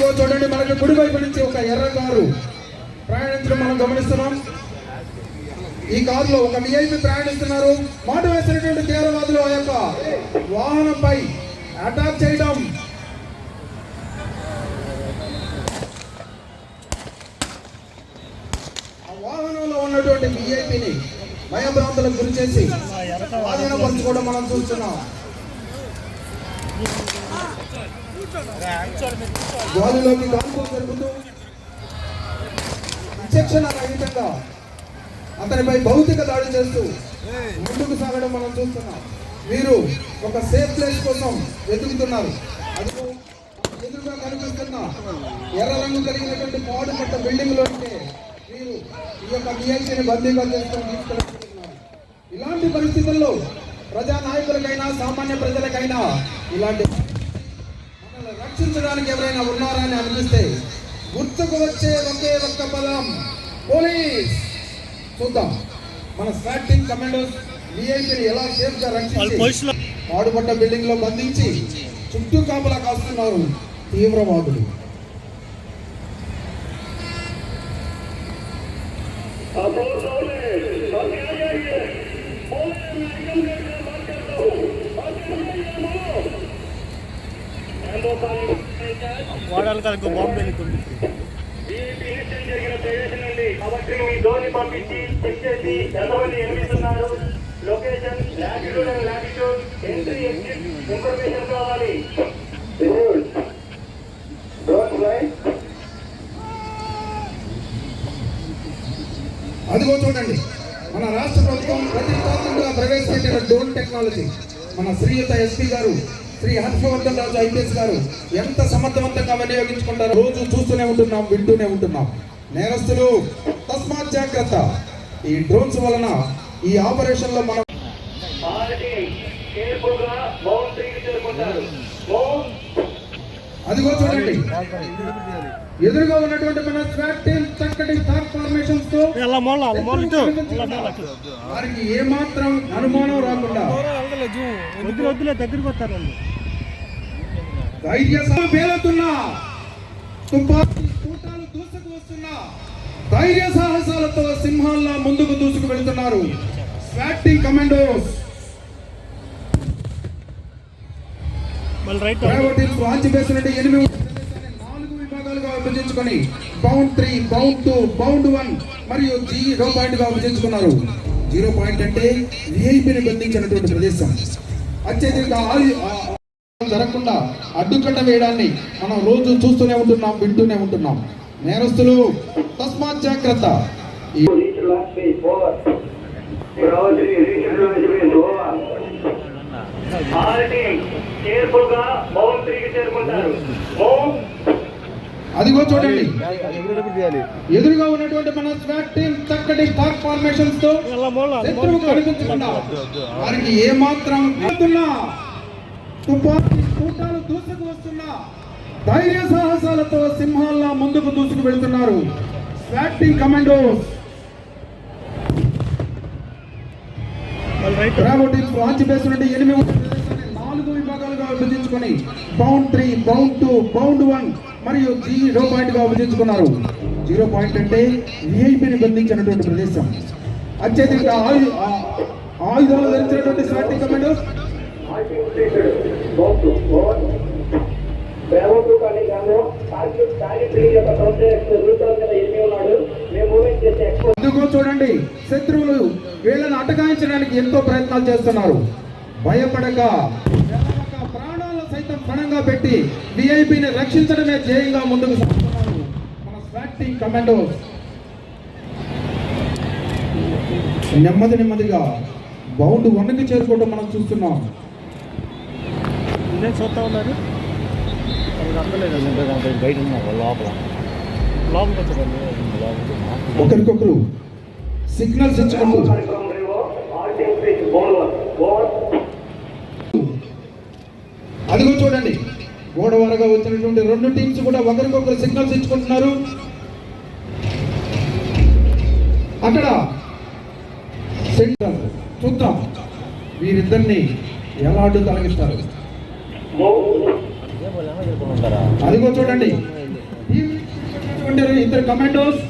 అదిగో చూడండి మనకి కుడి వైపు నుంచి ఒక ఎర్ర కారు ప్రయాణించడం మనం గమనిస్తున్నాం. ఈ కారులో ఒక విఐపి ప్రయాణిస్తున్నారు. మాట వేసినటువంటి తీవ్రవాదులు ఆ యొక్క వాహనంపై అటాక్ చేయడం. ఆ వాహనంలో ఉన్నటువంటి విఐపిని భయభ్రాంతులకు గురి చేసి ఆధీనపరచుకోవడం మనం చూస్తున్నాం. గాలిలోకి కాల్పులు జరుపుతూ విచక్షణ రహితంగా అతనిపై భౌతిక దాడి చేస్తూ ముందుకు సాగడం మనం చూస్తున్నాం. వీరు ఒక సేఫ్ ప్లేస్ కోసం వెతుకుతున్నారు. అదిగో ఎదురుగా కనిపిస్తున్న ఎర్ర రంగు కలిగినటువంటి పాడు పట్ట బిల్డింగ్లో ఉంటే మీరు ఈ యొక్క విఐపిని బందీగా చేసుకొని తీసుకెళ్తున్నారు. ఇలాంటి పరిస్థితుల్లో ప్రజా నాయకులకైనా సామాన్య ప్రజలకైనా ఇలాంటి రక్షించడానికి ఎవరైనా ఉన్నారా అని అనిపిస్తే గుర్తుకు వచ్చే ఒకే ఒక్క పదం పోలీస్. చూద్దాం. మన స్వాటింగ్ కమాండోస్ విఐపిని ఎలా సేఫ్గా రక్షించి పాడుపడ్డ బిల్డింగ్లో బంధించి చుట్టూ కాపలా కాస్తున్నారు తీవ్రవాదులు. వాడాలి కదా ఇంకో బాంబు వెళ్తుంది కాబట్టి మీ డ్రోన్ పంపించి చెక్ చేసి ఎంతమంది ఎనిమిస్తున్నారు location latitude and latitude entry exit information కావాలి డ్రోన్ అదిగో చూడండి మన రాష్ట్ర ప్రభుత్వం ప్రతిష్టాత్మకంగా ప్రవేశపెట్టిన డ్రోన్ టెక్నాలజీ. మన శ్రీయుత ఎస్పీ గారు శ్రీ హర్షవర్ధన్ రాజు ఐపీఎస్ గారు ఎంత సమర్థవంతంగా వినియోగించుకుంటారో రోజు చూస్తూనే ఉంటున్నాం వింటూనే ఉంటున్నాం. నేరస్తులు తస్మాత్ జాగ్రత్త. ఈ డ్రోన్స్ వలన ఈ ఆపరేషన్లో మనం ఆల్రెడీ కేర్ఫుల్గా బౌండరీకి చేరుకుంటారు బౌండ్ అదిగో చూడండి. ఎదురుగా ఉన్నటువంటి మన స్వాట్ టీమ్ చక్కటి థాట్ ఫార్మేషన్స్తో వారికి ఏమాత్రం అనుమానం రాకుండా వద్దులే వద్దులే దగ్గరికి వస్తారు వాళ్ళు ధైర్య పేలుతున్నా తుపాకీ తూటాలు దూసుకు వస్తున్నా. ధైర్య సాహసాలతో సింహాల్లా ముందుకు దూసుకు వెళ్తున్నారు. Swatting commandos. ప్రైవేట్ వాంచి వేసినట్టు ఎనిమిది నాలుగు విభాగాలుగా విభజించుకొని bound three bound two bound one మరియు జీరో పాయింట్గా విభజించుకున్నారు. జీరో పాయింట్ అంటే విఐపిని బంధించినటువంటి ప్రదేశం. అత్యధిక జరగకుండా అడ్డుకట్ట వేయడాన్ని మనం రోజు చూస్తూనే ఉంటున్నాం వింటూనే ఉంటున్నాం. నేరస్తులు తస్మాత్ జాగ్రత్త. కేర్ఫుల్గా బౌండరీకి చేరుకుంటారు. బౌండ్ అదిగో చూడండి. ఎదురుగా ఉన్నటువంటి మన స్వాట్ టీం చక్కటి థాట్ ఫార్మేషన్స్తో శత్రువు కనిపించకుండా వారికి ఏమాత్రం వెళ్తున్నా తుపాకీ తూటాలు దూసుకు వస్తున్నా ధైర్య సాహసాలతో సింహాల్లా ముందుకు దూసుకు వెళ్తున్నారు స్వాటింగ్ కమాండోస్. మళ్ళీ right. Bravo teams launch base నుండి ఎనిమిది విభజించుకొని bound three bound two bound one మరియు జీరో పాయింట్గా విభజించుకున్నారు. జీరో పాయింట్ అంటే విఐపిని బంధించినటువంటి ప్రదేశం. అత్యధిక ఆయు- ఆయుధాలు ధరించినటువంటి స్వాటింగ్ కమాండోస్ బ్రావో అందుకో చూడండి శత్రువులు వీళ్ళని అటకాయించడానికి ఎంతో ప్రయత్నాలు చేస్తున్నారు. భయపడక. పణంగా పెట్టి విఐపిని రక్షించడమే ధ్యేయంగా ముందుకు సాగుతున్నారు మన కమాండోస్. నెమ్మది నెమ్మదిగా బౌండ్ వన్కి చేరుకోవడం మనం చూస్తున్నాం. నేను చూస్తా ఉన్నారు? వాళ్ళకి అందలేదు బయట లోపల. ఒకరికొకరు సిగ్నల్స్ ఇచ్చుకుంటూ అదిగో చూడండి. గోడవారగా వచ్చినటువంటి రెండు టీమ్స్ కూడా ఒకరికొకరు సిగ్నల్స్ ఇచ్చుకుంటున్నారు. అక్కడ సెంటర్ చూద్దాం. వీరిద్దరిని ఎలా అడ్డు తొలగిస్తారు? అదిగో చూడండి. ఇద్దరు కమాండోస్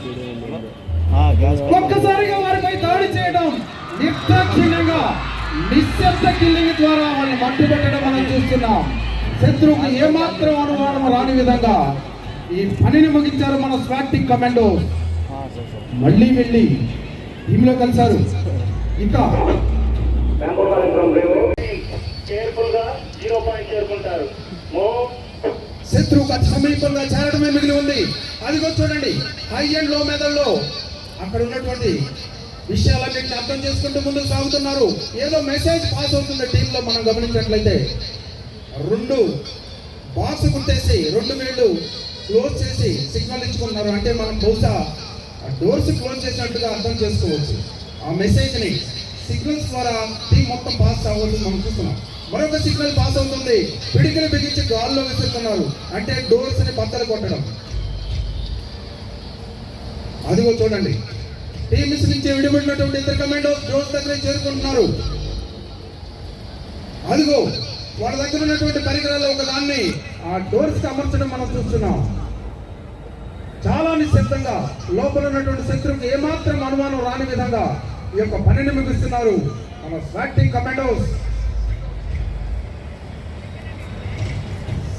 ఒక్కసారిగా వారిపై దాడి చేయడం నిర్దాక్షిణ్యంగా. నిశ్శబ్ద కిల్లింగ్ ద్వారా వాళ్ళని మట్టుబెట్టడం మనం చూస్తున్నాం. శత్రువుకు ఏమాత్రం అనుమానం రాని విధంగా ఈ పనిని ముగించారు మన స్వాటిక్ కమాండో మళ్ళీ వెళ్ళి టీంలో కలిశారు. ఇంకా శత్రువుకు అతి సమీపంగా చేరడమే మిగిలి ఉంది. అదిగో చూడండి హై అండ్లో మెదడులో అక్కడ ఉన్నటువంటి విషయాలన్నింటినీ అర్థం చేసుకుంటూ ముందుకు సాగుతున్నారు. ఏదో మెసేజ్ పాస్ అవుతుంది టీంలో మనం గమనించినట్లయితే రెండు బాక్స్ గుర్తేసి రెండు వేళ్ళు క్లోజ్ చేసి సిగ్నల్ ఇచ్చుకుంటున్నారు అంటే మనం బహుశా డోర్స్ క్లోజ్ చేసినట్టుగా అర్థం చేసుకోవచ్చు. ఆ మెసేజ్ని సిగ్నల్స్ ద్వారా టీం మొత్తం పాస్ అవ్వదు మనం చూస్తున్నాం. మరొక సిగ్నల్ పాస్ అవుతుంది. పిడికిలు బిగించి గాల్లో విసురుతున్నారు. అంటే డోర్స్ని బద్దలు కొట్టడం. అదిగో చూడండి. టీమ్స్ నుంచి విడిపడినటువంటి ఇద్దరు కమాండో డోర్స్ దగ్గర చేరుకుంటున్నారు. అదిగో వాళ్ళ దగ్గర ఉన్నటువంటి పరికరాల్లో ఒక దాన్ని ఆ డోర్స్కి అమర్చడం మనం చూస్తున్నాం. చాలా నిశ్శబ్దంగా లోపల ఉన్నటువంటి శత్రువుకి ఏమాత్రం అనుమానం రాని విధంగా ఈ యొక్క పనిని ముగిస్తున్నారు మన స్వాటింగ్ కమాండోస్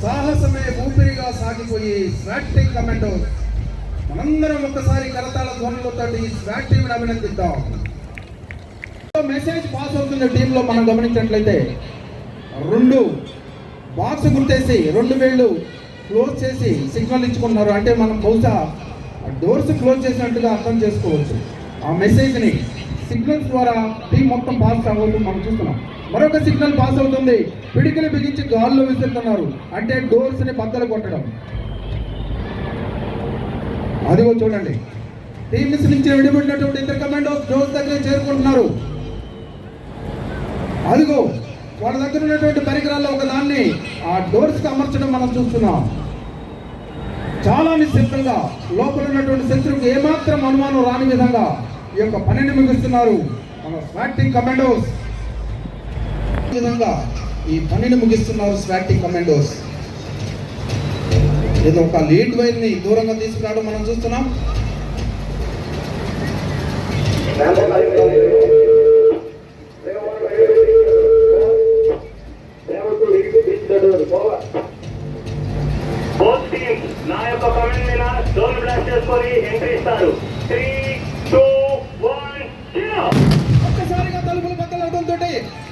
సాహసమే ఊపిరిగా సాగిపోయి స్వాటింగ్ కమాండోస్ మనందరం ఒక్కసారి కరతాళ ధ్వనులతో ఈ స్వాట్ టీంని అభినందిద్దాం. మెసేజ్ పాస్ అవుతుంది టీంలో మనం గమనించినట్లయితే రెండు బాక్స్ గుర్తేసి రెండు వేళ్ళు క్లోజ్ చేసి సిగ్నల్ ఇచ్చుకుంటున్నారు అంటే మనం బహుశా డోర్స్ క్లోజ్ చేసినట్టుగా అర్థం చేసుకోవచ్చు. ఆ మెసేజ్ని సిగ్నల్స్ ద్వారా టీం మొత్తం పాస్ అవ్వదు మనం చూస్తున్నాం. మరొక సిగ్నల్ పాస్ అవుతుంది. పిడికిలు బిగించి గాల్లో విసురుతున్నారు. అంటే డోర్స్ని బద్దలు కొట్టడం. అదిగో చూడండి. టీమ్స్ నుంచి విడిపడినటువంటి ఇద్దరు కమాండోస్ డోర్స్ దగ్గర చేరుకుంటున్నారు. అదిగో వాళ్ళ దగ్గర ఉన్నటువంటి పరికరాల్లో ఒక దాన్ని ఆ డోర్స్కి అమర్చడం మనం చూస్తున్నాం. చాలా నిశ్శబ్దంగా లోపల ఉన్నటువంటి శత్రువుకి ఏమాత్రం అనుమానం రాని విధంగా ఈ యొక్క పనిని ముగిస్తున్నారు మన స్వాటింగ్ కమాండోస్. ఈ విధంగా ఈ పనిని ముగిస్తున్నారు స్వాటింగ్ కమాండోస్. ఏదో ఒక లీడ్ వైర్ని దూరంగా తీసుకురావడం మనం చూస్తున్నాం. నా యొక్క కమెంట్ మీద డోర్ చేసుకొని ఎంట్రీ ఇస్తారు. త్రీ టూ వన్ జీరో ఒక్కసారిగా తలుపులు బద్దలవడంతో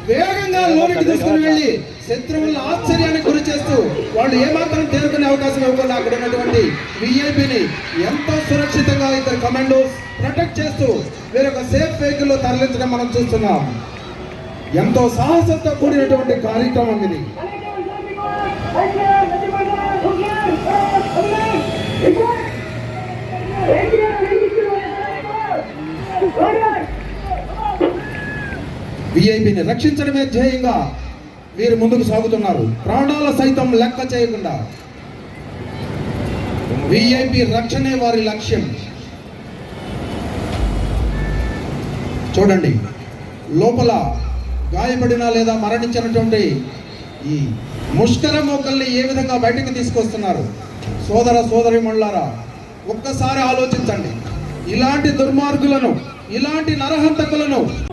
వేగంగా లోనికి తీసుకుని వెళ్ళి శత్రువులను ఆశ్చర్యానికి గురి చేస్తూ వాళ్ళు ఏమాత్రం తేరుకునే అవకాశం ఇవ్వకుండా అక్కడ ఉన్నటువంటి విఐపిని ఎంతో సురక్షితంగా ఇద్దరు కమాండోస్ ప్రొటెక్ట్ చేస్తూ వేరొక సేఫ్ వెహికల్లో తరలించడం మనం చూస్తున్నాం. ఎంతో సాహసంతో కూడినటువంటి కార్యక్రమం ఇది. విఐపిని రక్షించడమే ధ్యేయంగా వీరు ముందుకు సాగుతున్నారు. ప్రాణాల సైతం లెక్క చేయకుండా విఐపి రక్షణే వారి లక్ష్యం. చూడండి లోపల గాయపడిన లేదా మరణించినటువంటి ఈ ముష్కర మోకల్ని ఏ విధంగా బయటకు తీసుకొస్తున్నారు? సోదర సోదరి ఒక్కసారి ఆలోచించండి. ఇలాంటి దుర్మార్గులను ఇలాంటి నరహంతకులను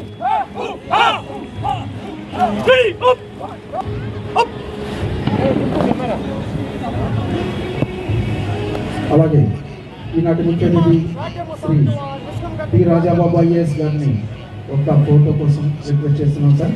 అలాగే ఈనాటి ముఖ్య అతిథి శ్రీ టి రాజాబాబు ఐఏఎస్ గారిని ఒక ఫోటో కోసం రిక్వెస్ట్ చేస్తున్నాం సార్